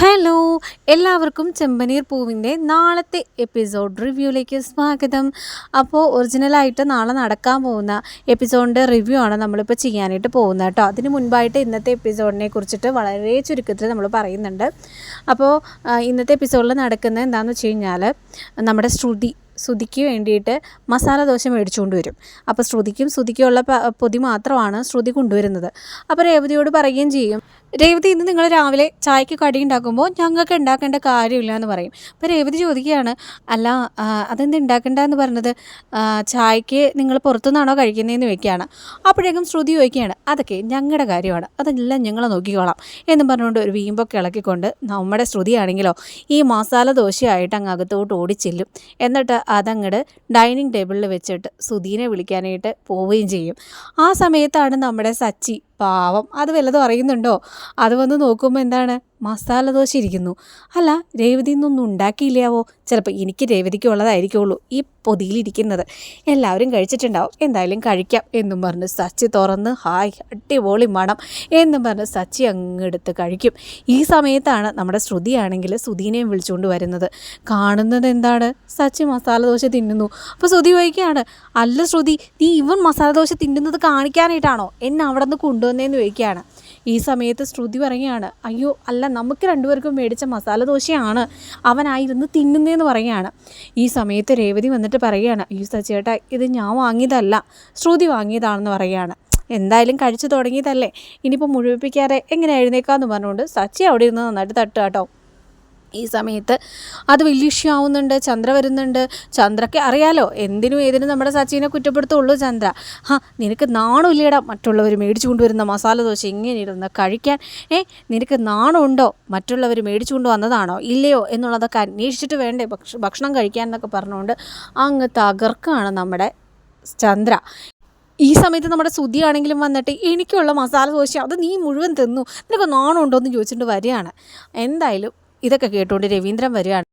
Hello എല്ലാവർക്കും ചെമ്പനീർ പൂവിന്റെ നാളത്തെ എപ്പിസോഡ് റിവ്യൂയിലേക്ക് സ്വാഗതം. അപ്പോൾ ഒറിജിനലായിട്ട് നാളെ നടക്കാൻ പോകുന്ന എപ്പിസോഡിന്റെ റിവ്യൂ ആണ് നമ്മളിപ്പോൾ ചെയ്യാനായിട്ട് പോകുന്നത് കേട്ടോ. അതിന് മുൻപായിട്ട് ഇന്നത്തെ എപ്പിസോഡിനെ കുറിച്ചിട്ട് വളരെ ചുരുക്കത്തിൽ നമ്മൾ പറയുന്നുണ്ട്. അപ്പോൾ ഇന്നത്തെ എപ്പിസോഡിൽ നടക്കുന്നത് എന്താണെന്ന് വെച്ച് കഴിഞ്ഞാൽ നമ്മുടെ ശ്രുതി ശ്രുതിക്ക് വേണ്ടിയിട്ട് മസാല ദോശ മേടിച്ചുകൊണ്ട് വരും. അപ്പോൾ ശ്രുതിക്കും ശ്രുതിക്കുമുള്ള പൊതി മാത്രമാണ് ശ്രുതി കൊണ്ടുവരുന്നത്. അപ്പോൾ രേവതിയോട് പറയുകയും ചെയ്യും രേവതി ഇന്ന് നിങ്ങൾ രാവിലെ ചായക്ക് കടി ഉണ്ടാക്കുമ്പോൾ ഞങ്ങൾക്ക് ഉണ്ടാക്കേണ്ട കാര്യമില്ല എന്ന് പറയും. അപ്പോൾ രേവതി ചോദിക്കുകയാണ് അല്ല അതെന്ത് ഉണ്ടാക്കേണ്ട എന്ന് പറഞ്ഞത് ചായക്ക് നിങ്ങൾ പുറത്തുനിന്നാണോ കഴിക്കുന്നതെന്ന് ചോദിക്കുകയാണ്. അപ്പോഴേക്കും ശ്രുതി ചോദിക്കുകയാണ് അതൊക്കെ ഞങ്ങളുടെ കാര്യമാണ്. അതെല്ലാം ഞങ്ങൾ നോക്കിക്കോളാം. എന്നും പറഞ്ഞുകൊണ്ട് ഒരു വീമ്പൊക്കെ ഇളക്കിക്കൊണ്ട് നമ്മുടെ ശ്രുതിയാണെങ്കിലോ ഈ മസാല ദോശയായിട്ട് അങ്ങ് അകത്തോട്ട് ഓടിച്ചെല്ലും എന്നിട്ട് അതങ്ങട് ഡൈനിങ് ടേബിളിൽ വെച്ചിട്ട് സുധീനെ വിളിക്കാനായിട്ട് പോവുകയും ചെയ്യും. ആ സമയത്താണ് നമ്മുടെ സച്ചി പാവം. അത് വല്ലതും അറിയുന്നുണ്ടോ? അത് വന്ന് നോക്കുമ്പോൾ എന്താണ്? മസാല ദോശ ഇരിക്കുന്നു. അല്ല രേവതി ഇന്നൊന്നും ഉണ്ടാക്കിയില്ലാവോ? ചിലപ്പോൾ എനിക്ക് രേവതിക്ക് ഉള്ളതായിരിക്കുള്ളൂ ഈ പൊതിയിലിരിക്കുന്നത് എല്ലാവരും കഴിച്ചിട്ടുണ്ടാവും. എന്തായാലും കഴിക്കാം എന്നും പറഞ്ഞ് സച്ചി തുറന്ന് ഹായ് അടിപൊളി മണം എന്നും പറഞ്ഞ് സച്ചി അങ്ങെടുത്ത് കഴിക്കും. ഈ സമയത്താണ് നമ്മുടെ ശ്രുതിയാണെങ്കിൽ സുധീനെയും വിളിച്ചുകൊണ്ട് വരുന്നത്. കാണുന്നത് എന്താണ്? സച്ചി മസാല ദോശ തിന്നുന്നു. അപ്പോൾ ശ്രുതി ചോദിക്കുകയാണ് അല്ല ശ്രുതി നീ ഇവൻ മസാല ദോശ തിന്നുന്നത് കാണിക്കാനായിട്ടാണോ? എന്നെ അവിടെ നിന്ന് കൊണ്ടുവന്നതെന്ന് ചോദിക്കുകയാണ്. ഈ സമയത്ത് ശ്രുതി പറയുകയാണ് അയ്യോ അല്ല നമുക്ക് രണ്ടുപേർക്കും മേടിച്ച മസാല ദോശയാണ് അവനായിരുന്നു തിന്നുന്നതെന്ന് പറയുകയാണ്. ഈ സമയത്ത് രേവതി വന്നിട്ട് പറയുകയാണ് അയ്യോ സച്ചേട്ടാ ഇത് ഞാൻ വാങ്ങിയതല്ല ശ്രുതി വാങ്ങിയതാണെന്ന് പറയുകയാണ്. എന്തായാലും കഴിച്ചു തുടങ്ങിയതല്ലേ ഇനിയിപ്പോൾ മുഴുവിപ്പിക്കാതെ എങ്ങനെ എഴുന്നേക്കാന്ന് പറഞ്ഞുകൊണ്ട് സച്ചി അവിടെ ഇരുന്ന് നന്നായിട്ട് തട്ടുക കേട്ടോ. ഈ സമയത്ത് അത് വലിയ ഇഷ്യൂ ആവുന്നുണ്ട് ചന്ദ്ര വരുന്നുണ്ട്. ചന്ദ്രയ്ക്ക് അറിയാലോ എന്തിനും ഏതിനും നമ്മുടെ സച്ചിനെ കുറ്റപ്പെടുത്തുള്ളൂ ചന്ദ്ര. ഹാ നിനക്ക് നാണമില്ലേടാ മറ്റുള്ളവർ മേടിച്ചു കൊണ്ടുവരുന്ന മസാല ദോശ ഇങ്ങനെ ഇരുന്ന് കഴിക്കാൻ? ഏ നിനക്ക് നാണമുണ്ടോ മറ്റുള്ളവർ മേടിച്ചു കൊണ്ടുവന്നതാണോ ഇല്ലയോ എന്നുള്ളതൊക്കെ അന്വേഷിച്ചിട്ട് വേണ്ടേ ഭക്ഷണം കഴിക്കാൻ എന്നൊക്കെ പറഞ്ഞുകൊണ്ട് അങ്ങ് തകർക്കാണ് നമ്മുടെ ചന്ദ്ര. ഈ സമയത്ത് നമ്മുടെ സുധിയാണെങ്കിലും വന്നിട്ട് എനിക്കുള്ള മസാല ദോശ അത് നീ മുഴുവൻ തിന്നു. നിനക്ക് നാണമുണ്ടോ എന്ന് ചോദിച്ചിട്ട് വരികയാണ്. എന്തായാലും ഇതൊക്കെ കേട്ടുകൊണ്ട് രവീന്ദ്രൻ വരികയാണ്.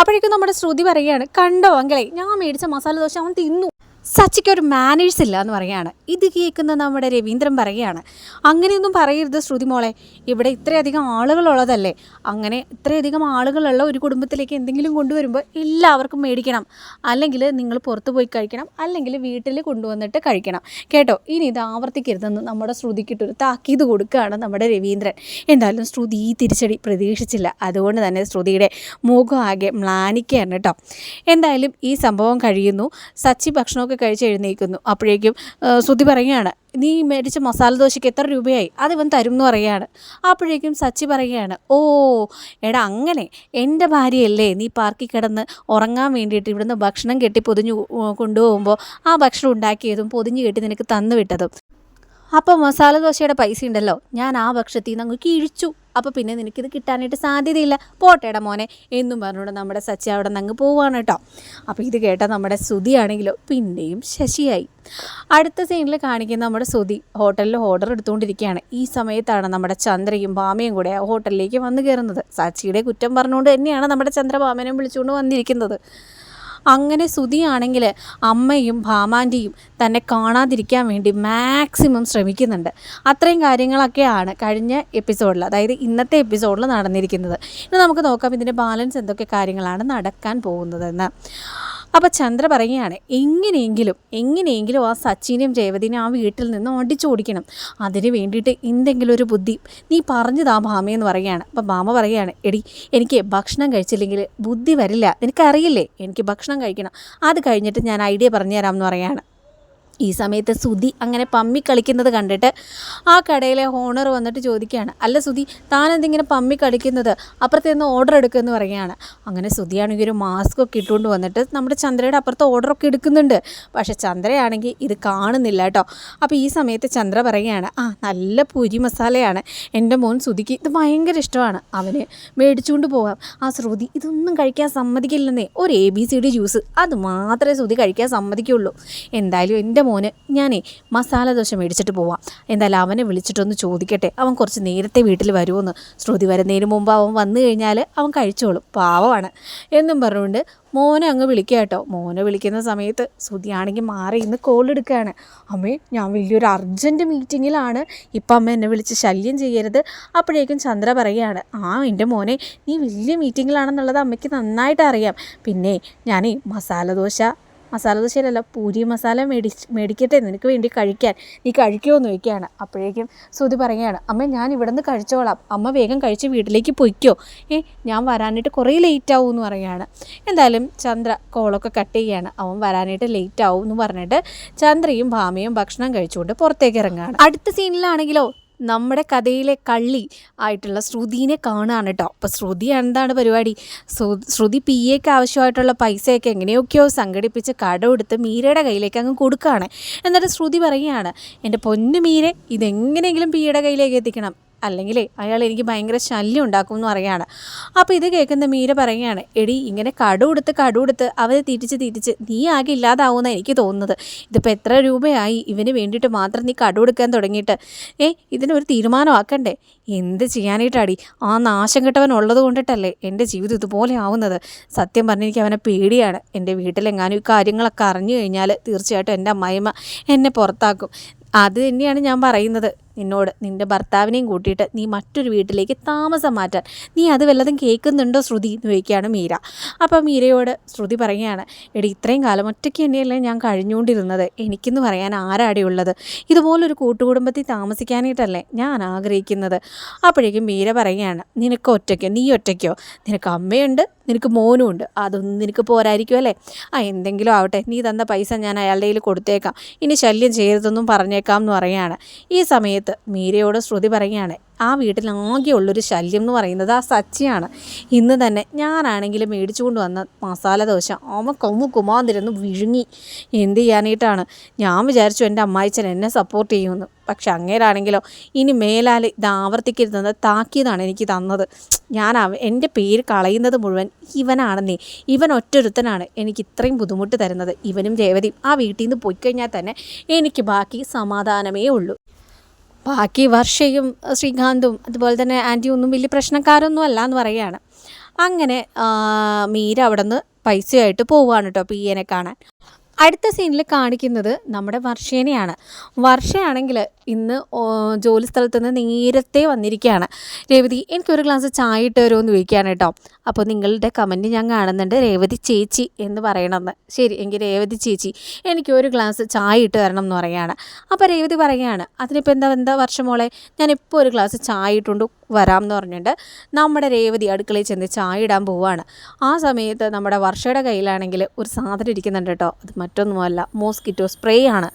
അപ്പോഴേക്കും നമ്മുടെ ശ്രുതി പറയുകയാണ് കണ്ടോ അങ്കിളെ ഞാൻ മേടിച്ച മസാല ദോശ അവൻ തിന്നു. സച്ചിക്ക് ഒരു മാനേഴ്സ് ഇല്ല എന്ന് പറയുകയാണ്. ഇത് കേൾക്കുന്ന നമ്മുടെ രവീന്ദ്രൻ പറയുകയാണ് അങ്ങനെയൊന്നും പറയരുത് ശ്രുതി മോളെ ഇവിടെ ഇത്രയധികം ആളുകളുള്ളതല്ലേ? അങ്ങനെ ഇത്രയധികം ആളുകളുള്ള ഒരു കുടുംബത്തിലേക്ക് എന്തെങ്കിലും കൊണ്ടുവരുമ്പോൾ എല്ലാവർക്കും മേടിക്കണം. അല്ലെങ്കിൽ നിങ്ങൾ പുറത്ത് പോയി കഴിക്കണം അല്ലെങ്കിൽ വീട്ടിൽ കൊണ്ടുവന്നിട്ട് കഴിക്കണം. കേട്ടോ ഇനി ഇത് ആവർത്തിക്കരുതെന്ന് നമ്മുടെ ശ്രുതിക്കിട്ടൊരു താക്കീത് കൊടുക്കുകയാണ് നമ്മുടെ രവീന്ദ്രൻ. എന്തായാലും ശ്രുതി ഈ തിരിച്ചടി പ്രതീക്ഷിച്ചില്ല. അതുകൊണ്ട് തന്നെ ശ്രുതിയുടെ മുഖം ആകെ മ്ലാനിക്കുകയാണ് കേട്ടോ. എന്തായാലും ഈ സംഭവം കഴിയുന്നു. സച്ചി ഭക്ഷണമൊക്കെ കഴിച്ച് എഴുന്നേൽക്കുന്നു. അപ്പോഴേക്കും ശ്രുതി പറയുകയാണ് നീ മേടിച്ച മസാല ദോശയ്ക്ക് എത്ര രൂപയായി? അത് ഇവൻ തരും എന്ന് പറയുകയാണ്. അപ്പോഴേക്കും സച്ചി പറയുകയാണ് ഓ എടാ അങ്ങനെ എന്റെ ഭാര്യയല്ലേ നീ പാർക്കിൽ കിടന്ന് ഉറങ്ങാൻ വേണ്ടിയിട്ട് ഇവിടുന്ന് ഭക്ഷണം കെട്ടി പൊതിഞ്ഞു കൊണ്ടുപോകുമ്പോൾ ആ ഭക്ഷണം ഉണ്ടാക്കിയതും പൊതിഞ്ഞ് കെട്ടി നിനക്ക് തന്നു വിട്ടതും. അപ്പോൾ മസാല ദോശയുടെ പൈസ ഉണ്ടല്ലോ. ഞാൻ ആ ഭക്ഷത്തിൽ നിന്ന് അങ്ങ് കിഴിച്ചു. അപ്പോൾ പിന്നെ നിനക്കിത് കിട്ടാനായിട്ട് സാധ്യതയില്ല. പോട്ടേടാ മോനെ. എന്നും പറഞ്ഞുകൊണ്ട് നമ്മുടെ സച്ചി അവിടെ നിന്ന് അങ്ങ് പോവാണ് കേട്ടോ. അപ്പോൾ ഇത് കേട്ട നമ്മുടെ സുതിയാണെങ്കിലോ പിന്നെയും ശശിയായി. അടുത്ത സീനിൽ കാണിക്കുന്ന നമ്മുടെ സുതി ഹോട്ടലിൽ ഓർഡർ എടുത്തുകൊണ്ടിരിക്കുകയാണ്. ഈ സമയത്താണ് നമ്മുടെ ചന്ദ്രയും ഭാമയും കൂടെ ഹോട്ടലിലേക്ക് വന്നു കയറുന്നത്. സച്ചിയുടെ കുറ്റം പറഞ്ഞുകൊണ്ട് തന്നെയാണ് നമ്മുടെ ചന്ദ്രഭാമനെ വിളിച്ചുകൊണ്ട് വന്നിരിക്കുന്നത്. അങ്ങനെ സുതിയാണെങ്കിൽ അമ്മയും ഭാമാന്റെയും തന്നെ കാണാതിരിക്കാൻ വേണ്ടി മാക്സിമം ശ്രമിക്കുന്നുണ്ട്. അത്രയും കാര്യങ്ങളൊക്കെയാണ് കഴിഞ്ഞ എപ്പിസോഡിൽ അതായത് ഇന്നത്തെ എപ്പിസോഡിൽ നടന്നിരിക്കുന്നത്. ഇനി നമുക്ക് നോക്കാം ഇതിന്റെ ബാലൻസ് എന്തൊക്കെ കാര്യങ്ങളാണ് നടക്കാൻ പോകുന്നതെന്ന്. അപ്പോൾ ചന്ദ്ര പറയുകയാണ് എങ്ങനെയെങ്കിലും എങ്ങനെയെങ്കിലും ആ സച്ചിനെയും രേവതിനെയും ആ വീട്ടിൽ നിന്ന് ഓടിച്ചോടിക്കണം അതിന് വേണ്ടിയിട്ട് എന്തെങ്കിലും ഒരു ബുദ്ധി. നീ പറഞ്ഞതാ ഭാമയെന്ന് പറയുകയാണ്. അപ്പം ഭാമ പറയുകയാണ് എടി എനിക്ക് ഭക്ഷണം കഴിച്ചില്ലെങ്കിൽ ബുദ്ധി വരില്ല. നിനക്കറിയില്ലേ? എനിക്ക് ഭക്ഷണം കഴിക്കണം. അത് കഴിഞ്ഞിട്ട് ഞാൻ ഐഡിയ പറഞ്ഞുതരാം എന്ന് പറയാണ് ഈ സമയത്ത് സുധി അങ്ങനെ പമ്മി കളിക്കുന്നത് കണ്ടിട്ട് ആ കടയിലെ ഓണർ വന്നിട്ട് ചോദിക്കുകയാണ് അല്ല സുധി താനെന്തിങ്ങനെ പമ്മി കളിക്കുന്നത്? അപ്പുറത്ത് നിന്ന് ഓർഡർ എടുക്കുമെന്ന് പറയുകയാണ്. അങ്ങനെ സുധിയാണെങ്കിൽ ഒരു മാസ്ക് ഒക്കെ ഇട്ടുകൊണ്ട് വന്നിട്ട് നമ്മുടെ ചന്ദ്രയുടെ അപ്പുറത്ത് ഒക്കെ എടുക്കുന്നുണ്ട്. പക്ഷേ ചന്ദ്രയാണെങ്കിൽ ഇത് കാണുന്നില്ല കേട്ടോ. അപ്പോൾ ഈ സമയത്ത് ചന്ദ്ര പറയുകയാണ് ആ നല്ല പൂരി മസാലയാണ്. എന്റെ മോൻ സുധിക്ക് ഇത് ഭയങ്കര ഇഷ്ടമാണ്. അവന് മേടിച്ചുകൊണ്ട് പോകാം. ആ ശ്രുതി ഇതൊന്നും കഴിക്കാൻ സമ്മതിക്കില്ലെന്നേ. ഒരു A B C D juice അത് മാത്രമേ ശ്രുതി കഴിക്കാൻ സമ്മതിക്കുള്ളൂ. എന്തായാലും എന്റെ മോന് ഞാനേ മസാല ദോശ മേടിച്ചിട്ട് പോവാം. എന്തായാലും അവനെ വിളിച്ചിട്ടൊന്ന് ചോദിക്കട്ടെ. അവൻ കുറച്ച് നേരത്തെ വീട്ടിൽ വരുമെന്ന് ശ്രുതി വരുന്നതിന് മുമ്പ് അവൻ വന്നു കഴിഞ്ഞാൽ അവൻ കഴിച്ചോളും. പാവമാണ്. എന്നും പറഞ്ഞുകൊണ്ട് മോനെ അങ്ങ് വിളിക്കുക കേട്ടോ മോനെ വിളിക്കുന്ന സമയത്ത് ശ്രുതിയാണെങ്കിൽ മാറി ഇന്ന് കോൾ എടുക്കുകയാണ് അമ്മേ ഞാൻ വലിയൊരു അർജന്റ് മീറ്റിങ്ങിലാണ് ഇപ്പം അമ്മ എന്നെ വിളിച്ച് ശല്യം ചെയ്യരുത്. അപ്പോഴേക്കും ചന്ദ്ര പറയുകയാണ് ആ എന്റെ മോനെ നീ വലിയ മീറ്റിങ്ങിലാണെന്നുള്ളത് അമ്മയ്ക്ക് നന്നായിട്ട് അറിയാം. പിന്നെ ഞാനേ മസാല ദോശ മസാല ദോശയിലല്ല പൂരി മസാല മേടി മേടിക്കട്ടെ നിനക്ക് വേണ്ടി കഴിക്കാൻ. നീ കഴിക്കുമോ എന്ന് ചോദിക്കുകയാണ്. അപ്പോഴേക്കും ശ്രുതി പറയുകയാണ് അമ്മ ഞാൻ ഇവിടെ നിന്ന് കഴിച്ചോളാം. അമ്മ വേഗം കഴിച്ച് വീട്ടിലേക്ക് പൊയ്ക്കോ. ഏ ഞാൻ വരാനായിട്ട് കുറേ ലേറ്റ് ആവും എന്ന് പറയുകയാണ്. എന്തായാലും ചന്ദ്ര കോളൊക്കെ കട്ട് ചെയ്യുകയാണ്. അവൻ വരാനായിട്ട് ലേറ്റ് ആവും എന്ന് പറഞ്ഞിട്ട് ചന്ദ്രയും ഭാമയും ഭക്ഷണം കഴിച്ചുകൊണ്ട് പുറത്തേക്ക് ഇറങ്ങുകയാണ്. അടുത്ത സീനിലാണെങ്കിലോ നമ്മുടെ കഥയിലെ കള്ളി ആയിട്ടുള്ള ശ്രുതിനെ കാണുകയാണ് കേട്ടോ അപ്പോൾ ശ്രുതി എന്താണ് പരിപാടി? ശ്രുതി പി എക്ക് ആവശ്യമായിട്ടുള്ള പൈസയൊക്കെ എങ്ങനെയൊക്കെയോ സംഘടിപ്പിച്ച് കടമെടുത്ത് മീരയുടെ കയ്യിലേക്ക് അങ്ങ് കൊടുക്കുകയാണ് എന്നിട്ട് ശ്രുതി പറയുകയാണ് എന്റെ പൊന്നു മീരെ ഇതെങ്ങനെയെങ്കിലും പി എയുടെ കയ്യിലേക്ക് എത്തിക്കണം. അല്ലെങ്കിലേ അയാൾ എനിക്ക് ഭയങ്കര ശല്യം ഉണ്ടാക്കും എന്ന് പറയാണ് അപ്പോൾ ഇത് കേൾക്കുന്ന മീര പറയുകയാണ് എടി ഇങ്ങനെ കടു കൊടുത്ത് കടു കൊടുത്ത് അവരെ തിരിച്ച് തിരിച്ച് നീ ആകെ ഇല്ലാതാവുമെന്നാണ് എനിക്ക് തോന്നുന്നത്. ഇതിപ്പോൾ എത്ര രൂപയായി? ഇവന് വേണ്ടിയിട്ട് മാത്രം നീ കടു കൊടുക്കാൻ തുടങ്ങിയിട്ട്. ഏ ഇതിനൊരു തീരുമാനമാക്കണ്ടേ? എന്ത് ചെയ്യാനായിട്ടാടി? ആ നാശം കെട്ടവൻ ഉള്ളത് കൊണ്ടിട്ടല്ലേ എന്റെ ജീവിതം ഇതുപോലെ ആവുന്നത്? സത്യം പറഞ്ഞ് എനിക്ക് അവനെ പേടിയാണ്. എന്റെ വീട്ടിലെങ്ങാനും ഈ കാര്യങ്ങളൊക്കെ അറിഞ്ഞു കഴിഞ്ഞാൽ തീർച്ചയായിട്ടും എന്റെ അമ്മായിമ്മ എന്നെ പുറത്താക്കും. അത് തന്നെയാണ് ഞാൻ പറയുന്നത്. നിന്നോട് നിന്റെ ഭർത്താവിനെയും കൂട്ടിയിട്ട് നീ മറ്റൊരു വീട്ടിലേക്ക് താമസം മാറ്റാൻ. നീ അത് വല്ലതും കേൾക്കുന്നുണ്ടോ ശ്രുതി എന്ന് ചോദിക്കുകയാണ് മീര. അപ്പം മീരയോട് ശ്രുതി പറയുകയാണ് എടി ഇത്രയും കാലം ഒറ്റയ്ക്ക് തന്നെയല്ലേ ഞാൻ കഴിഞ്ഞുകൊണ്ടിരുന്നത്? എനിക്കെന്ന് പറയാൻ ആരാടെ ഉള്ളത്? ഇതുപോലൊരു കൂട്ടുകുടുംബത്തിൽ താമസിക്കാനായിട്ടല്ലേ ഞാൻ ആഗ്രഹിക്കുന്നത്? അപ്പോഴേക്കും മീര പറയുകയാണ് നിനക്ക് ഒറ്റയ്ക്കോ? നീ ഒറ്റയ്ക്കോ? നിനക്ക് അമ്മയുണ്ട് നിനക്ക് മോനും ഉണ്ട്. അതൊന്നും നിനക്ക് പോരായിരിക്കും അല്ലേ? ആ എന്തെങ്കിലും ആവട്ടെ. നീ തന്ന പൈസ ഞാൻ അയാളുടെ കയ്യിൽ കൊടുത്തേക്കാം. ഇനി ശല്യം ചെയ്യരുതെന്നും പറഞ്ഞേക്കാം എന്ന് പറയുകയാണ്. ഈ സമയത്ത് മീരയോട് ശ്രുതി പറയുകയാണ് ആ വീട്ടിൽ ആകെയുള്ളൊരു ശല്യം എന്ന് പറയുന്നത് ആ സച്ചിയാണ്. ഇന്ന് തന്നെ ഞാനാണെങ്കിൽ മേടിച്ചു കൊണ്ട് വന്ന മസാല ദോശ ഓമ കൊമ്മു കുമാതിരുന്ന് വിഴുങ്ങി. എന്ത് ചെയ്യാനായിട്ടാണ്? ഞാൻ വിചാരിച്ചു എന്റെ അമ്മായിച്ചൻ എന്നെ സപ്പോർട്ട് ചെയ്യുമെന്ന്. പക്ഷെ അങ്ങേരാണെങ്കിലോ ഇനി മേലാൽ ഇത് ആവർത്തിക്കരുതെന്ന് താക്കിയതാണ് എനിക്ക് തന്നത്. ഞാൻ എന്റെ പേര് കളയുന്നത് മുഴുവൻ ഇവനാണെന്നേ. ഇവൻ ഒറ്റൊരുത്തനാണ് എനിക്ക് ഇത്രയും ബുദ്ധിമുട്ട് തരുന്നത്. ഇവനും രേവതിയും ആ വീട്ടിൽ നിന്ന് പോയി കഴിഞ്ഞാൽ തന്നെ എനിക്ക് ബാക്കി സമാധാനമേ ഉള്ളൂ. ബാക്കി വർഷയും ശ്രീകാന്തും അതുപോലെ തന്നെ ആന്റിയും ഒന്നും വലിയ പ്രശ്നക്കാരൊന്നും അല്ല എന്ന് പറയുകയാണ്. അങ്ങനെ മീര അവിടെ നിന്ന് പൈസയായിട്ട് പോവുകയാണ് കേട്ടോ പി എനെ കാണാൻ. അടുത്ത സീനിൽ കാണിക്കുന്നത് നമ്മുടെ വർഷേനെയാണ്. വർഷയാണെങ്കിൽ ഇന്ന് ജോലി സ്ഥലത്ത് നിന്ന് നേരത്തെ വന്നിരിക്കുകയാണ്. രേവതി എനിക്കൊരു ഗ്ലാസ് ചായ ഇട്ട് തരുമോ എന്ന് ചോദിക്കുകയാണ് കേട്ടോ. അപ്പോൾ നിങ്ങളുടെ കമന്റ് ഞാൻ കാണുന്നുണ്ട്. രേവതി ചേച്ചി എന്ന് പറയണമെന്ന്. ശരി എങ്കിൽ രേവതി ചേച്ചി എനിക്ക് ഒരു ഗ്ലാസ് ചായ ഇട്ട് തരണം എന്ന് പറയുകയാണ്. അപ്പോൾ രേവതി പറയുകയാണ് അതിനിപ്പോൾ എന്താ എന്താ വർഷം മോളെ? ഇപ്പോൾ ഒരു ഗ്ലാസ് ചായ ഇട്ടുകൊണ്ട് വരാം എന്ന് പറഞ്ഞിട്ട് നമ്മുടെ രേവതി അടുക്കളയിൽ ചെന്ന് ചായ ഇടാൻ പോവുകയാണ്. ആ സമയത്ത് നമ്മുടെ വർഷയുടെ കയ്യിലാണെങ്കിൽ ഒരു സാധനം ഇരിക്കുന്നുണ്ട് കേട്ടോ. അത് മറ്റൊന്നുമല്ല മോസ്കിറ്റോ സ്പ്രേ ആണ്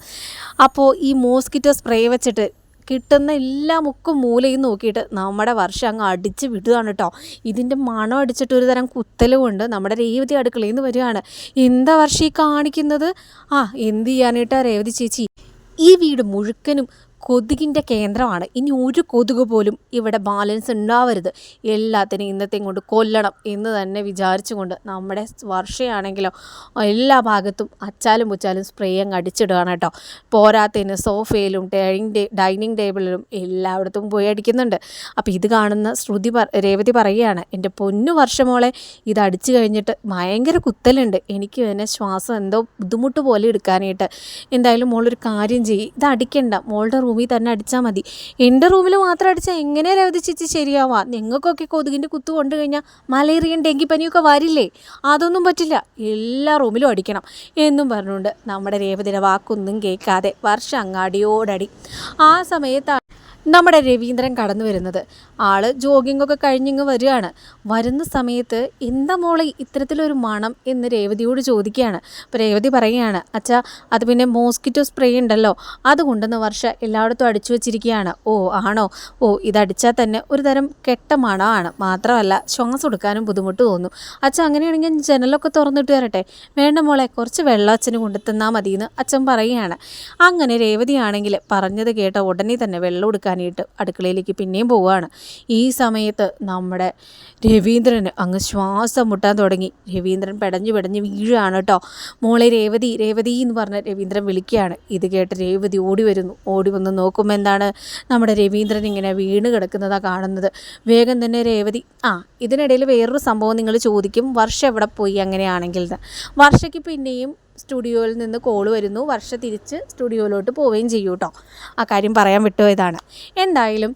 അപ്പോൾ ഈ മോസ്കിറ്റോ സ്പ്രേ വെച്ചിട്ട് കിട്ടുന്ന എല്ലാ മുക്കും മൂലയും നോക്കിയിട്ട് നമ്മുടെ വർഷം അങ്ങ് അടിച്ച് വിടുകയാണ് കേട്ടോ ഇതിന്റെ മണം അടിച്ചിട്ട് ഒരു തരം കുത്തൽ കൊണ്ട് നമ്മുടെ രേവതി അടുക്കളയിൽ നിന്ന് വരികയാണ്. എന്താ വർഷം ഈ കാണിക്കുന്നത്? ആ എന്ത് ചെയ്യാനായിട്ടാ രേവതി ചേച്ചി? ഈ വീട് മുഴുക്കനും കൊതുകിന്റെ കേന്ദ്രമാണ്. ഇനി ഒരു കൊതുക് പോലും ഇവിടെ ബാലൻസ് ഉണ്ടാവരുത്. എല്ലാത്തിനും ഇന്നത്തെയും കൊണ്ട് കൊല്ലണം എന്ന് തന്നെ വിചാരിച്ചുകൊണ്ട് നമ്മുടെ വർഷയാണെങ്കിലോ എല്ലാ ഭാഗത്തും അച്ചാലും പുച്ചാലും സ്പ്രേ അങ്ങ് അടിച്ചിടുകയാണ് കേട്ടോ. പോരാത്തതിന് സോഫയിലും ഡൈനിങ് ഡൈനിങ് ടേബിളിലും എല്ലായിടത്തും പോയി അടിക്കുന്നുണ്ട്. അപ്പോൾ ഇത് കാണുന്ന ശ്രുതി രേവതി പറയുകയാണ് എന്റെ പൊന്നു വർഷമോളെ ഇത് അടിച്ചു കഴിഞ്ഞിട്ട് ഭയങ്കര കുത്തലുണ്ട്. എനിക്ക് തന്നെ ശ്വാസം എന്തോ ബുദ്ധിമുട്ട് പോലെ എടുക്കാനായിട്ട്. എന്തായാലും മോളൊരു കാര്യം ചെയ്യും. ഇത് അടിക്കണ്ട. മോളുടെ റൂമിൽ തന്നെ അടിച്ചാൽ മതി. എന്റെ റൂമിൽ മാത്രം അടിച്ചാൽ എങ്ങനെ രവതി ചേച്ചി ശരിയാവാ? നിങ്ങൾക്കൊക്കെ കൊതുകിന്റെ കുത്തു കൊണ്ടു കഴിഞ്ഞാൽ മലേറിയൻ ഡെങ്കിപ്പനിയൊക്കെ വരില്ലേ? അതൊന്നും പറ്റില്ല. എല്ലാ റൂമിലും അടിക്കണം. എന്നും പറഞ്ഞുകൊണ്ട് നമ്മുടെ രേവതിയുടെ വാക്കൊന്നും കേൾക്കാതെ വർഷം അങ്ങാടിയോടടി ആ സമയത്താണ് നമ്മുടെ രവീന്ദ്രൻ കടന്നു വരുന്നത്. ആൾ ജോഗിംഗ് ഒക്കെ കഴിഞ്ഞിങ്ങ് വരികയാണ്. വരുന്ന സമയത്ത് എന്താ മോളെ ഇത്തരത്തിലൊരു മണം? എന്ന് രേവതിയോട് ചോദിക്കുകയാണ്. അപ്പോൾ രേവതി പറയുകയാണ് അച്ഛാ അത് പിന്നെ മോസ്കിറ്റോ സ്പ്രേ ഉണ്ടല്ലോ. അത് വർഷ എല്ലായിടത്തും അടിച്ചു വെച്ചിരിക്കുകയാണ്. ഓ ആണോ? ഓ ഇതടിച്ചാൽ തന്നെ ഒരു തരം കെട്ട മണമാണ്. മാത്രമല്ല ശ്വാസം എടുക്കാനും ബുദ്ധിമുട്ട് തോന്നും. അച്ഛൻ അങ്ങനെയാണെങ്കിൽ ജനലൊക്കെ തുറന്നിട്ട് വരട്ടെ. വേണ്ട മോളെ കുറച്ച് വെള്ളം അച്ഛന് കൊണ്ടു തന്നാൽ മതിയെന്ന് അച്ഛൻ പറയുകയാണ്. അങ്ങനെ രേവതിയാണെങ്കിൽ പറഞ്ഞത് കേട്ട ഉടനെ തന്നെ വെള്ളം എടുക്കാനായിട്ട് എടുക്കാനായിട്ട് അടുക്കളയിലേക്ക് പിന്നെയും പോവുകയാണ്. ഈ സമയത്ത് നമ്മുടെ രവീന്ദ്രന് അങ്ങ് ശ്വാസം മുട്ടാൻ തുടങ്ങി. രവീന്ദ്രൻ പെടഞ്ഞു പെടഞ്ഞ് വീഴുകയാണ് കേട്ടോ. മോളെ രേവതി രേവതി എന്ന് പറഞ്ഞ് രവീന്ദ്രൻ വിളിക്കുകയാണ്. ഇത് കേട്ട് രേവതി ഓടി വരുന്നു. ഓടി വന്ന് നോക്കുമ്പോൾ എന്താണ്? നമ്മുടെ രവീന്ദ്രൻ ഇങ്ങനെ വീണ് കിടക്കുന്നതാണ് കാണുന്നത്. വേഗം തന്നെ രേവതി ആ ഇതിനിടയിൽ വേറൊരു സംഭവം നിങ്ങൾ ചോദിക്കും. വർഷ എവിടെ പോയി അങ്ങനെയാണെങ്കിൽ വർഷയ്ക്ക് പിന്നെയും സ്റ്റുഡിയോയിൽ നിന്ന് കോൾ വരുന്നു. വർഷ തിരിച്ച് സ്റ്റുഡിയോയിലോട്ട് പോവുകയും ചെയ്യും കേട്ടോ. ആ കാര്യം പറയാൻ വിട്ടുപോയതാണ് എന്തായാലും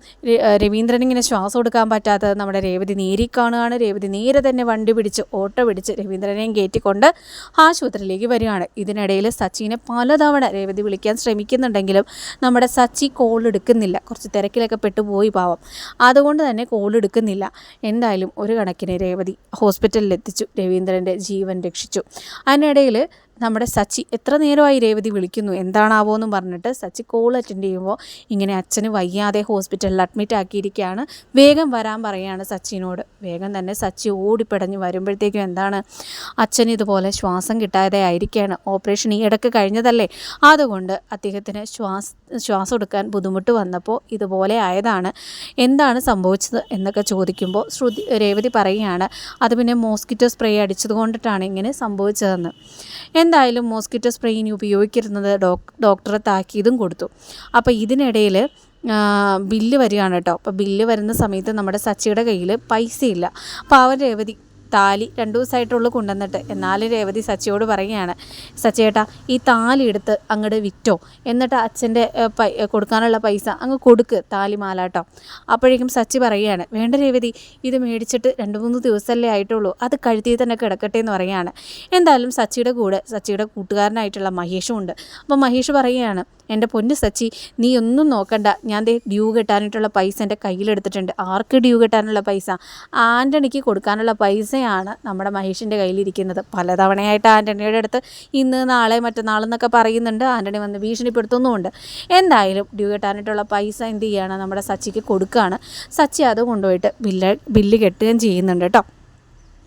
രവീന്ദ്രൻ ഇങ്ങനെ ശ്വാസം കൊടുക്കാൻ പറ്റാത്തത് നമ്മുടെ രേവതി നേരി കാണുകയാണ്. രേവതി നേരെ തന്നെ വണ്ടി പിടിച്ച് ഓട്ടോ പിടിച്ച് രവീന്ദ്രനെയും കയറ്റിക്കൊണ്ട് ആശുപത്രിയിലേക്ക് വരികയാണ്. ഇതിനിടയിൽ സച്ചിനെ പലതവണ രേവതി വിളിക്കാൻ ശ്രമിക്കുന്നുണ്ടെങ്കിലും നമ്മുടെ സച്ചി കോൾ എടുക്കുന്നില്ല. കുറച്ച് തിരക്കിലൊക്കെ പെട്ടുപോയി പാവം. അതുകൊണ്ട് തന്നെ കോൾ എടുക്കുന്നില്ല. എന്തായാലും ഒരു കണക്കിന് രേവതി ഹോസ്പിറ്റലിൽ എത്തിച്ചു രവീന്ദ്രന്റെ ജീവൻ രക്ഷിച്ചു. അതിനിടയിൽ നമ്മുടെ സച്ചി എത്ര നേരമായി രേവതി വിളിക്കുന്നു എന്താണാവോ എന്നും പറഞ്ഞിട്ട് സച്ചി കോൾ അറ്റൻഡ് ചെയ്യുമ്പോൾ ഇങ്ങനെ അച്ഛന് വയ്യാതെ ഹോസ്പിറ്റലിൽ അഡ്മിറ്റ് ആക്കിയിരിക്കുകയാണ്. വേഗം വരാൻ പറയുകയാണ് സച്ചിനോട്. വേഗം തന്നെ സച്ചി ഓടിപ്പിടഞ്ഞ് വരുമ്പോഴത്തേക്കും എന്താണ്? അച്ഛൻ ഇതുപോലെ ശ്വാസം കിട്ടാതെ ആയിരിക്കുകയാണ്. ഓപ്പറേഷൻ ഈ ഇടയ്ക്ക് കഴിഞ്ഞതല്ലേ? അതുകൊണ്ട് അദ്ദേഹത്തിന് ശ്വാസ ശ്വാസം എടുക്കാൻ ബുദ്ധിമുട്ട് വന്നപ്പോൾ ഇതുപോലെ ആയതാണ്. എന്താണ് സംഭവിച്ചത് എന്നൊക്കെ ചോദിക്കുമ്പോൾ ശ്രുതി രേവതി പറയുകയാണ് അത് പിന്നെ മോസ്കിറ്റോ സ്പ്രേ അടിച്ചത് കൊണ്ടിട്ടാണ് ഇങ്ങനെ സംഭവിച്ചതെന്ന്. എന്തായാലും മോസ്കിറ്റോ സ്പ്രേ ഇനി ഉപയോഗിക്കരുന്നത് ഡോക് ഡോക്ടറെ താക്കീതും കൊടുത്തു. അപ്പോൾ ഇതിനിടയിൽ ബില്ല് വരികയാണ് കേട്ടോ. അപ്പോൾ ബില്ല് വരുന്ന സമയത്ത് നമ്മുടെ സച്ചിയുടെ കയ്യിൽ പൈസയില്ല. അപ്പോൾ അവൻ രേവതി താലി രണ്ടു ദിവസമായിട്ടുള്ളൂ കൊണ്ടുവന്നിട്ട്. എന്നാലും രേവതി സച്ചിയോട് പറയുകയാണ് സച്ചിയേട്ടാ ഈ താലി എടുത്ത് അങ്ങോട്ട് വിറ്റോ? എന്നിട്ട് അച്ഛന്റെ കൊടുക്കാനുള്ള പൈസ അങ്ങ് കൊടുക്ക് താലി മാലാട്ടോ. അപ്പോഴേക്കും സച്ചി പറയുകയാണ് വേണ്ട രേവതി ഇത് മേടിച്ചിട്ട് രണ്ട് മൂന്ന് ദിവസമല്ലേ ആയിട്ടുള്ളൂ. അത് കഴുത്തിൽ തന്നെ കിടക്കട്ടെ എന്ന് പറയുകയാണ്. എന്തായാലും സച്ചിയുടെ കൂടെ സച്ചിയുടെ കൂട്ടുകാരനായിട്ടുള്ള മഹേഷും ഉണ്ട്. അപ്പോൾ മഹേഷ് പറയുകയാണ് എന്റെ പൊന്ന് സച്ചി നീ ഒന്നും നോക്കണ്ട. ഞാൻ ദേ ഡ്യൂ കെട്ടാനായിട്ടുള്ള പൈസ എന്റെ കയ്യിലെടുത്തിട്ടുണ്ട്. ആർക്ക് ഡ്യൂ കെട്ടാനുള്ള പൈസ? ആന്റണിക്ക് കൊടുക്കാനുള്ള പൈസയാണ് നമ്മുടെ മഹേഷിന്റെ കയ്യിലിരിക്കുന്നത്. പലതവണയായിട്ട് ആന്റണിയുടെ അടുത്ത് ഇന്ന് നാളെ മറ്റന്നാളെന്നൊക്കെ പറയുന്നുണ്ട്. ആന്റണി വന്ന് ഭീഷണിപ്പെടുത്തുന്നുമുണ്ട്. എന്തായാലും ഡ്യൂ കെട്ടാനായിട്ടുള്ള പൈസ എന്ത് ചെയ്യുകയാണ് നമ്മുടെ സച്ചിക്ക് കൊടുക്കുകയാണ് സച്ചി അത് കൊണ്ടുപോയിട്ട് ബില്ല് ബില്ല് കെട്ടുകയും ചെയ്യുന്നുണ്ട് കേട്ടോ.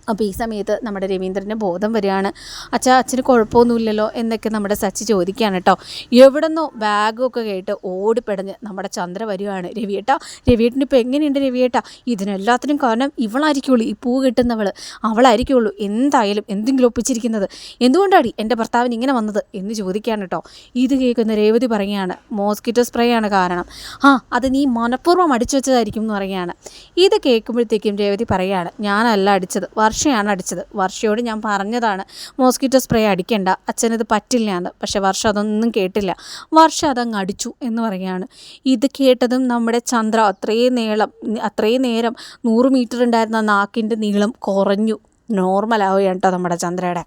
അപ്പോൾ ഈ സമയത്ത് നമ്മുടെ രവീന്ദ്രന് ബോധം വരികയാണ്. അച്ഛാ അച്ഛന് കുഴപ്പമൊന്നുമില്ലല്ലോ എന്നൊക്കെ നമ്മുടെ സച്ചി ചോദിക്കുകയാണ് കേട്ടോ. എവിടെന്നോ ബാഗൊക്കെ കേട്ട് ഓടിപ്പെടഞ്ഞ് നമ്മുടെ ചന്ദ്ര വരികയാണ്. രവിയേട്ടാ രവിയേട്ടൻ ഇപ്പോൾ എങ്ങനെയുണ്ട് രവിയേട്ടാ ഇതിനെല്ലാത്തിനും കാരണം ഇവളായിരിക്കുള്ളൂ. ഈ പൂ കിട്ടുന്നവൾ അവളായിരിക്കുള്ളൂ. എന്തായാലും എന്തെങ്കിലും ഒപ്പിച്ചിരിക്കുന്നത്. എന്തുകൊണ്ടാടി എന്റെ ഭർത്താവിന് ഇങ്ങനെ വന്നത്? എന്ന് ചോദിക്കുകയാണ് കേട്ടോ. ഇത് കേൾക്കുന്ന രേവതി പറയുകയാണ്. മോസ്കിറ്റോ സ്പ്രേ ആണ് കാരണം. ആ അത് നീ മനഃപൂർവം അടിച്ചു വെച്ചതായിരിക്കും എന്ന് പറയുകയാണ്. ഇത് കേൾക്കുമ്പോഴത്തേക്കും രേവതി പറയുകയാണ്. ഞാനല്ല അടിച്ചത്. വർഷയാണ് അടിച്ചത്. വർഷയോട് ഞാൻ പറഞ്ഞതാണ് മോസ്കിറ്റോ സ്പ്രേ അടിക്കേണ്ട അച്ഛനത് പറ്റില്ല എന്ന് പക്ഷെ വർഷ അതൊന്നും കേട്ടില്ല. വർഷ അതങ്ങ് അടിച്ചു എന്ന് പറയുകയാണ്. ഇത് കേട്ടതും നമ്മുടെ ചന്ദ്ര അത്രയും നീളം അത്രയും നേരം നൂറ് മീറ്റർ ഉണ്ടായിരുന്ന നാക്കിന്റെ നീളം കുറഞ്ഞു. നോർമലാവുകയാണ് കേട്ടോ നമ്മുടെ ചന്ദ്രയുടെ.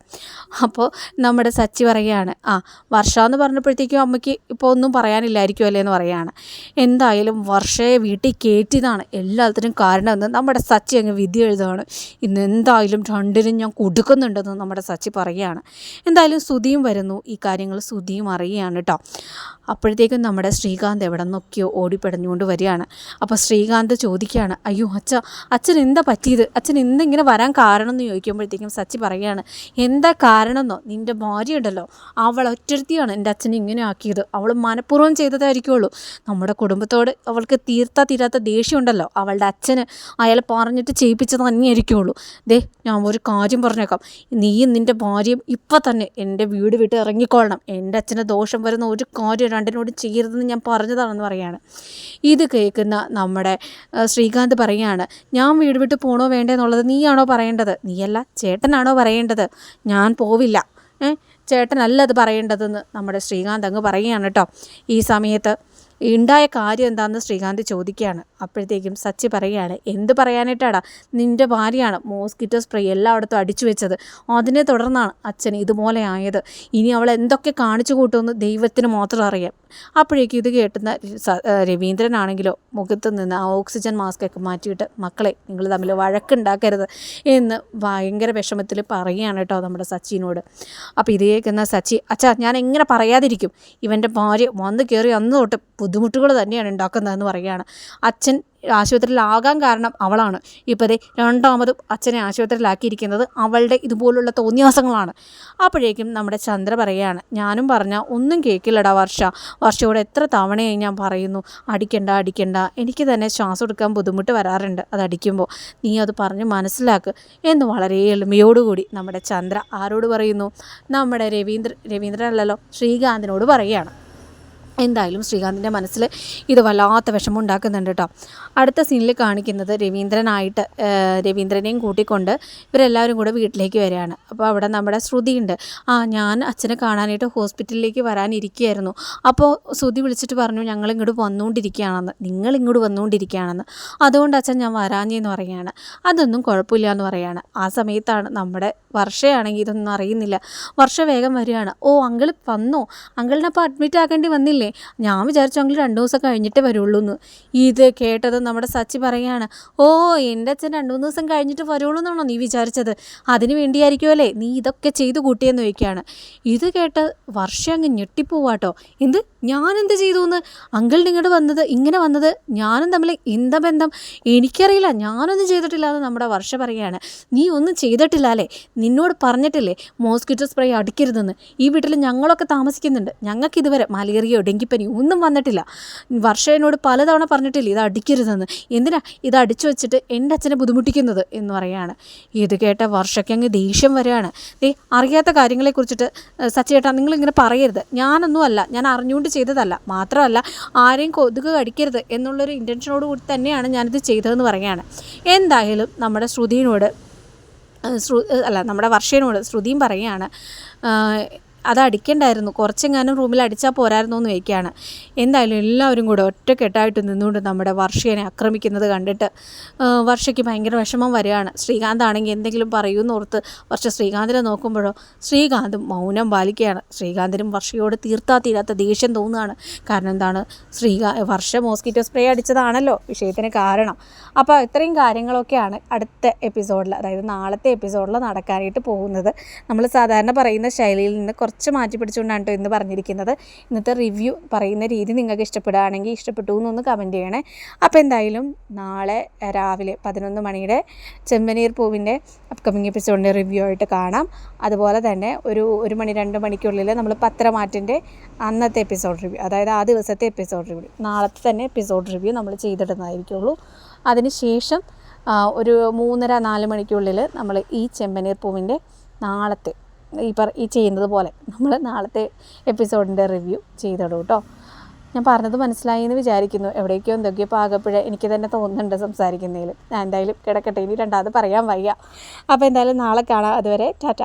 അപ്പോൾ നമ്മുടെ സച്ചി പറയുകയാണ് ആ വർഷ എന്ന് പറഞ്ഞപ്പോഴത്തേക്കും അമ്മയ്ക്ക് ഇപ്പോൾ ഒന്നും പറയാനില്ലായിരിക്കും അല്ലേ? എന്ന് പറയുകയാണ്. എന്തായാലും വർഷയെ വീട്ടിൽ കയറ്റിയതാണ്. എല്ലാത്തിനും കാരണമെന്ന് നമ്മുടെ സച്ചി അങ്ങ് വിധി എഴുതുകയാണ് ഇന്ന് എന്തായാലും രണ്ടിനും ഞാൻ കൊടുക്കുന്നുണ്ടെന്ന് നമ്മുടെ സച്ചി പറയുകയാണ്. എന്തായാലും സുധിയും വരുന്നു. ഈ കാര്യങ്ങൾ സുധിയും അറിയുകയാണ് കേട്ടോ. അപ്പോഴത്തേക്കും നമ്മുടെ ശ്രീകാന്ത് എവിടെ നിന്നൊക്കെയോ ഓടിപ്പടഞ്ഞുകൊണ്ട് വരികയാണ്. അപ്പോൾ ശ്രീകാന്ത് ചോദിക്കുകയാണ് അയ്യോ അച്ഛ അച്ഛൻ എന്താ പറ്റിയത്? അച്ഛൻ എന്തെങ്ങനെ വരാൻ കാരണം എന്ന് ചോദിക്കുമ്പോഴത്തേക്കും സച്ചി പറയുകയാണ് എന്താ കാരണമെന്നോ? നിന്റെ ഭാര്യ ഉണ്ടല്ലോ അവൾ ഒറ്റരുത്തിയാണ്. എന്റെ അച്ഛനെ ഇങ്ങനെ ആക്കിയത്. അവൾ മനഃപൂർവം ചെയ്തതായിരിക്കുള്ളൂ. നമ്മുടെ കുടുംബത്തോട് അവൾക്ക് തീർത്താ തീരാത്ത ദേഷ്യമുണ്ടല്ലോ. അവളുടെ അച്ഛന് അയാൾ പറഞ്ഞിട്ട് ചെയ്യിപ്പിച്ചത് തന്നെയായിരിക്കുള്ളൂ. ദേ ഞാൻ ഒരു കാര്യം പറഞ്ഞേക്കാം. നീയും നിന്റെ ഭാര്യയും ഇപ്പം തന്നെ എന്റെ വീട് വിട്ട് ഇറങ്ങിക്കൊള്ളണം. എന്റെ അച്ഛന് ദോഷം വരുന്ന ഒരു കാര്യം രണ്ടിനോട് ചെയ്യരുതെന്ന് ഞാൻ പറഞ്ഞതാണെന്ന് പറയാണ്. ഇത് കേൾക്കുന്ന നമ്മുടെ ശ്രീകാന്ത് പറയുകയാണ് ഞാൻ വീട് വിട്ട് പോകണോ വേണ്ടേ എന്നുള്ളത് നീയാണോ പറയേണ്ടത്? നീയല്ല ചേട്ടനാണോ പറയേണ്ടത്? ഞാൻ പോവില്ല. ചേട്ടനല്ല അത് പറയേണ്ടതെന്ന് നമ്മുടെ ശ്രീകാന്ത് അങ്ങ് പറയുകയാണ് കേട്ടോ. ഈ സമയത്ത് ഉണ്ടായ കാര്യം എന്താണെന്ന് ശ്രീകാന്ത് ചോദിക്കുകയാണ്. അപ്പോഴത്തേക്കും സച്ചി പറയുകയാണ് എന്ത് പറയാനായിട്ടാടാ? നിന്റെ ഭാര്യയാണ് മോസ്കിറ്റോ സ്പ്രേ എല്ലായിടത്തും അടിച്ചു വെച്ചത്. അതിനെ തുടർന്നാണ് അച്ഛൻ ഇതുപോലെ ആയത്. ഇനി അവൾ എന്തൊക്കെ കാണിച്ചു കൂട്ടുമെന്ന് ദൈവത്തിന് മാത്രം അറിയാം. അപ്പോഴേക്കും ഇത് കേട്ടുന്ന രവീന്ദ്രനാണെങ്കിലോ മുഖത്ത് നിന്ന് ആ ഓക്സിജൻ മാസ്കൊക്കെ മാറ്റിയിട്ട് മക്കളെ നിങ്ങൾ തമ്മിൽ വഴക്കുണ്ടാക്കരുത് എന്ന് ഭയങ്കര വിഷമത്തിൽ പറയുകയാണ് കേട്ടോ നമ്മുടെ സച്ചിനോട്. അപ്പോൾ ഇത് കേൾക്കുന്ന സച്ചി അച്ഛാ ഞാൻ എങ്ങനെ പറയാതിരിക്കും. ഇവന്റെ ഭാര്യ വന്ന് കയറി അന്ന് തൊട്ട് ബുദ്ധിമുട്ടുകൾ തന്നെയാണ് ഉണ്ടാക്കുന്നതെന്ന് പറയുകയാണ്. അച്ഛൻ ആശുപത്രിയിലാകാൻ കാരണം അവളാണ്. ഇപ്പോൾ ദേ രണ്ടാമതും അച്ഛനെ ആശുപത്രിയിലാക്കിയിരിക്കുന്നത് അവളുടെ ഇതുപോലുള്ള തോന്നിയാസങ്ങളാണ്. അപ്പോഴേക്കും നമ്മുടെ ചന്ദ്ര പറയുകയാണ് ഞാനും പറഞ്ഞാൽ ഒന്നും കേൾക്കില്ലടാ വർഷ. വർഷയോട് എത്ര തവണയായി ഞാൻ പറയുന്നു അടിക്കണ്ട അടിക്കണ്ട. എനിക്ക് തന്നെ ശ്വാസം എടുക്കാൻ ബുദ്ധിമുട്ട് വരാറുണ്ട്. അത് അടിക്കുമ്പോൾ നീ അത് പറഞ്ഞ് മനസ്സിലാക്കുക എന്ന് വളരെ എളിമയോടുകൂടി നമ്മുടെ ചന്ദ്ര ആരോട് പറയുന്നു? നമ്മുടെ രവീന്ദ്ര രവീന്ദ്രൻ അല്ലല്ലോ ശ്രീകാന്തിനോട് പറയുകയാണ്. എന്തായാലും ശ്രീകാന്തിന്റെ മനസ്സിൽ ഇത് വല്ലാത്ത വിഷമം ഉണ്ടാക്കുന്നുണ്ട് കേട്ടോ. അടുത്ത സീനിൽ കാണിക്കുന്നത് രവീന്ദ്രനായിട്ട് രവീന്ദ്രനെയും കൂട്ടിക്കൊണ്ട് ഇവരെല്ലാവരും കൂടെ വീട്ടിലേക്ക് വരികയാണ്. അപ്പോൾ അവിടെ നമ്മുടെ ശ്രുതിയുണ്ട്. ആ ഞാൻ അച്ഛനെ കാണാനായിട്ട് ഹോസ്പിറ്റലിലേക്ക് വരാനിരിക്കുകയായിരുന്നു. അപ്പോൾ ശ്രുതി വിളിച്ചിട്ട് പറഞ്ഞു ഞങ്ങൾ ഇങ്ങോട്ട് വന്നുകൊണ്ടിരിക്കുകയാണെന്ന്. നിങ്ങൾ ഇങ്ങോട്ട് വന്നുകൊണ്ടിരിക്കുകയാണെന്ന്. അതുകൊണ്ട് അച്ഛൻ ഞാൻ വരാഞ്ഞെന്ന് പറയുകയാണ്. അതൊന്നും കുഴപ്പമില്ല എന്ന് പറയുകയാണ്. ആ സമയത്താണ് നമ്മുടെ വർഷയാണെങ്കിൽ ഇതൊന്നും അറിയുന്നില്ല. വർഷ വേഗം വരികയാണ്. ഓ അങ്കിൾ വന്നോ? അങ്കിളിനപ്പോൾ അഡ്മിറ്റ് ആക്കേണ്ടി വന്നില്ലേ? ഞാൻ വിചാരിച്ചു അങ്കിൾ രണ്ട് ദിവസം കഴിഞ്ഞിട്ടേ വരുള്ളൂ എന്ന് ഇത് കേട്ടത് നമ്മുടെ സച്ചി പറയാണ് ഓ എന്റെ അച്ഛൻ രണ്ട് മൂന്ന് ദിവസം കഴിഞ്ഞിട്ട് വരുള്ളൂ എന്നാണോ നീ വിചാരിച്ചത്? അതിന് വേണ്ടിയായിരിക്കുമല്ലേ നീ ഇതൊക്കെ ചെയ്തു കൂട്ടിയെന്ന് ചോദിക്കുകയാണ്. ഇത് കേട്ട് വർഷം അങ്ങ് ഞെട്ടിപ്പോവാട്ടോ. എന്ത്? ഞാനെന്ത് ചെയ്തു എന്ന് അങ്കിൾ നിങ്ങളുടെ വന്നത് ഇങ്ങനെ വന്നത്? ഞാനും തമ്മിൽ എന്താ ബന്ധം? എനിക്കറിയില്ല ഞാനൊന്നും ചെയ്തിട്ടില്ല എന്ന് നമ്മുടെ വർഷ പറയുകയാണ്. നീ ഒന്നും ചെയ്തിട്ടില്ല അല്ലേ? നിന്നോട് പറഞ്ഞിട്ടില്ലേ മോസ്കിറ്റോ സ്പ്രേ അടിക്കരുതെന്ന്? ഈ വീട്ടിൽ ഞങ്ങളൊക്കെ താമസിക്കുന്നുണ്ട്. ഞങ്ങൾക്ക് ഇതുവരെ മലേറിയോ ഡെങ്കിപ്പനി ഒന്നും വന്നിട്ടില്ല. വർഷ എന്നോട് പലതവണ പറഞ്ഞിട്ടില്ല ഇത് അടിക്കരുതെന്ന്. എന്തിനാ ഇത് അടിച്ചു വെച്ചിട്ട് എന്റെ അച്ഛനെ ബുദ്ധിമുട്ടിക്കുന്നത് എന്ന് പറയാണ്. ഇത് കേട്ട വർഷയ്ക്ക് അങ്ങ് ദേഷ്യം വരികയാണ്. ദേ അറിയാത്ത കാര്യങ്ങളെക്കുറിച്ചിട്ട് സച്ചേട്ടാ സച്ചി ചേട്ടാ നിങ്ങളിങ്ങനെ പറയരുത്. ഞാനൊന്നും അല്ല ഞാൻ അറിഞ്ഞുകൊണ്ട് ചെയ്തതല്ല. മാത്രമല്ല ആരെയും കൊതുക് കടിക്കരുത് എന്നുള്ളൊരു ഇന്റൻഷനോട് കൂടി തന്നെയാണ് ഞാനിത് ചെയ്തതെന്ന് പറയുകയാണ്. എന്തായാലും നമ്മുടെ ശ്രുതിനോട് ശ്രു അല്ല നമ്മുടെ വർഷേനോട് ശ്രുതിയും പറയുകയാണ് അത് അടിക്കണ്ടായിരുന്നു. കുറച്ചെങ്ങാനും റൂമിൽ അടിച്ചാൽ പോരായിരുന്നു എന്ന് ചോദിക്കുകയാണ് എന്തായാലും എല്ലാവരും കൂടെ ഒറ്റക്കെട്ടായിട്ട് നിന്നുകൊണ്ട് നമ്മുടെ വർഷയെ ആക്രമിക്കുന്നത് കണ്ടിട്ട് വർഷയ്ക്ക് ഭയങ്കര വിഷമം വരികയാണ്. ശ്രീകാന്ത് ആണെങ്കിൽ എന്തെങ്കിലും പറയുമെന്ന് ഓർത്ത് വർഷ ശ്രീകാന്തിനെ നോക്കുമ്പോഴോ ശ്രീകാന്തും മൗനം പാലിക്കുകയാണ്. ശ്രീകാന്തിനും വർഷയോട് തീർത്താ തീരാത്ത ദേഷ്യം തോന്നുകയാണ്. കാരണം എന്താണ്? ശ്രീകാ വർഷ മോസ്കിറ്റോ സ്പ്രേ അടിച്ചതാണല്ലോ. വിഷയത്തിന് കാരണം. അപ്പോൾ ഇത്രയും കാര്യങ്ങളൊക്കെയാണ് അടുത്ത എപ്പിസോഡിൽ അതായത് നാളത്തെ എപ്പിസോഡിൽ നടക്കാനായിട്ട് പോകുന്നത്. നമ്മൾ സാധാരണ പറയുന്ന ശൈലിയിൽ നിന്ന് കുറച്ച് മാറ്റി പിടിച്ചുകൊണ്ടാണ് കേട്ടോ ഇന്ന് പറഞ്ഞിരിക്കുന്നത്. ഇന്നത്തെ റിവ്യൂ പറയുന്ന രീതി നിങ്ങൾക്ക് ഇഷ്ടപ്പെടുകയാണെങ്കിൽ ഇഷ്ടപ്പെട്ടു എന്നൊന്ന് കമന്റ് ചെയ്യണേ. അപ്പോൾ എന്തായാലും നാളെ രാവിലെ പതിനൊന്ന് മണിയുടെ ചെമ്പനീർ പൂവിന്റെ അപ്കമിങ് എപ്പിസോഡിന്റെ റിവ്യൂ ആയിട്ട് കാണാം. അതുപോലെ തന്നെ ഒരു ഒരു മണി രണ്ട് മണിക്കുള്ളിൽ നമ്മൾ പത്രമാറ്റിന്റെ അന്നത്തെ എപ്പിസോഡ് റിവ്യൂ അതായത് ആ ദിവസത്തെ എപ്പിസോഡ് റിവ്യൂ നാളത്തെ തന്നെ എപ്പിസോഡ് റിവ്യൂ നമ്മൾ ചെയ്തിടുന്നതായിരിക്കുള്ളൂ. അതിനുശേഷം ഒരു മൂന്നര നാല് മണിക്കുള്ളിൽ നമ്മൾ ഈ ചെമ്പനീർ പൂവിന്റെ നാളത്തെ ഈ പറ ഈ ചെയ്യുന്നത് പോലെ. നമ്മൾ നാളത്തെ എപ്പിസോഡിന്റെ റിവ്യൂ ചെയ്തിടും കേട്ടോ ഞാൻ പറഞ്ഞത് മനസ്സിലായി എന്ന് വിചാരിക്കുന്നു. എവിടേക്കോ എന്തൊക്കെയോ പാകപ്പിഴ എനിക്ക് തന്നെ തോന്നുന്നുണ്ട് സംസാരിക്കുന്നതിൽ എന്തായാലും കിടക്കട്ടെ ഇനി രണ്ടാമത് പറയാൻ വയ്യ. അപ്പോൾ എന്തായാലും നാളെ കാണാം. അതുവരെ ടാറ്റ.